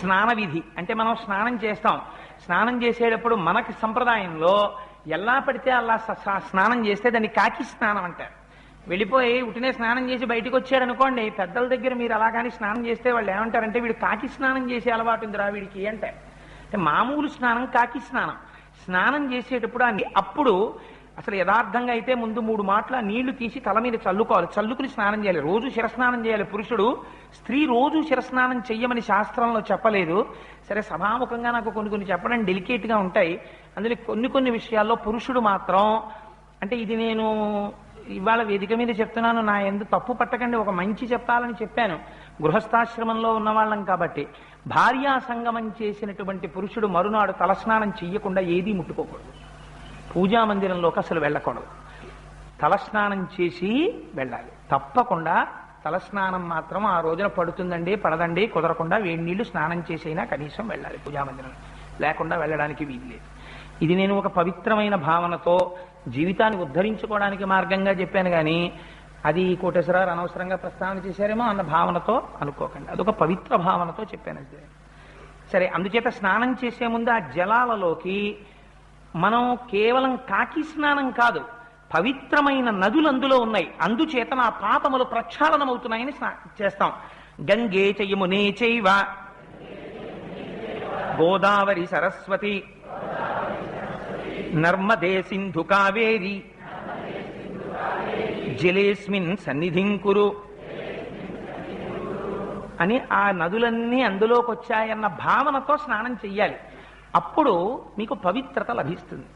స్నాన విధి అంటే మనం స్నానం చేస్తాం. స్నానం చేసేటప్పుడు మనకి సంప్రదాయంలో ఎలా పడితే అలా స్నానం చేస్తే దాన్ని కాకి స్నానం అంటారు. వెళ్ళిపోయి ఉటినే స్నానం చేసి బయటకు వచ్చాడు అనుకోండి పెద్దల దగ్గర మీరు అలా కానీ స్నానం చేస్తే వాళ్ళు ఏమంటారంటే వీడు కాకి స్నానం చేసే అలవాటు ఉందిరా వీడికి అంటారు. అంటే మామూలు స్నానం కాకి స్నానం. స్నానం చేసేటప్పుడు ఆ అప్పుడు అసలు యథార్థంగా అయితే ముందు మూడు మాటల నీళ్ళు తీసి తల మీద చల్లుకోవాలి. చల్లుకుని స్నానం చేయాలి. రోజు శిరస్నానం చేయాలి పురుషుడు. స్త్రీ రోజు శిరస్నానం చెయ్యమని శాస్త్రంలో చెప్పలేదు. సరే సభాముఖంగా నాకు కొన్ని కొన్ని చెప్పడం డెలికేట్గా ఉంటాయి. అందులో కొన్ని కొన్ని విషయాల్లో పురుషుడు మాత్రం అంటే ఇది నేను ఇవాళ వేదిక మీద చెప్తున్నాను నా ఎందు తప్పు పట్టకండి ఒక మంచి చెప్పాలని చెప్పాను. గృహస్థాశ్రమంలో ఉన్న వాళ్ళం కాబట్టి. భార్యా సంగమం చేసినటువంటి పురుషుడు మరునాడు తలస్నానం చెయ్యకుండా ఏదీ ముట్టుకోకూడదు. పూజామందిరంలోకి అసలు వెళ్ళకూడదు. తలస్నానం చేసి వెళ్ళాలి. తప్పకుండా తలస్నానం మాత్రం ఆ రోజున పడుతుందండి పడదండి కుదరకుండా వేడి నీళ్ళు స్నానం చేసైనా కనీసం వెళ్ళాలి పూజా మందిరం. లేకుండా వెళ్ళడానికి వీలు లేదు ఇది నేను ఒక పవిత్రమైన భావనతో జీవితాన్ని ఉద్ధరించుకోవడానికి మార్గంగా చెప్పాను కానీ అది కోటేశ్వరారు అనవసరంగా ప్రస్తావన చేశారేమో అన్న భావనతో అనుకోకండి. అదొక పవిత్ర భావనతో చెప్పాను సరే అందుచేత స్నానం చేసే ముందు ఆ జలాలలోకి మనం కేవలం కాకి స్నానం కాదు పవిత్రమైన నదులు అందులో ఉన్నాయి. అందుచేత నా పాపములు ప్రక్షాళనమవుతున్నాయని స్నా చేస్తాం. గంగే చయమునే చైవ. గోదావరి సరస్వతి. నర్మదే సింధు కావేరి. జలేస్మిన్ సన్నిధిం కురు. అని ఆ నదులన్నీ అందులోకి వచ్చాయన్న భావనతో స్నానం చెయ్యాలి. అప్పుడు మీకు పవిత్రత లభిస్తుంది.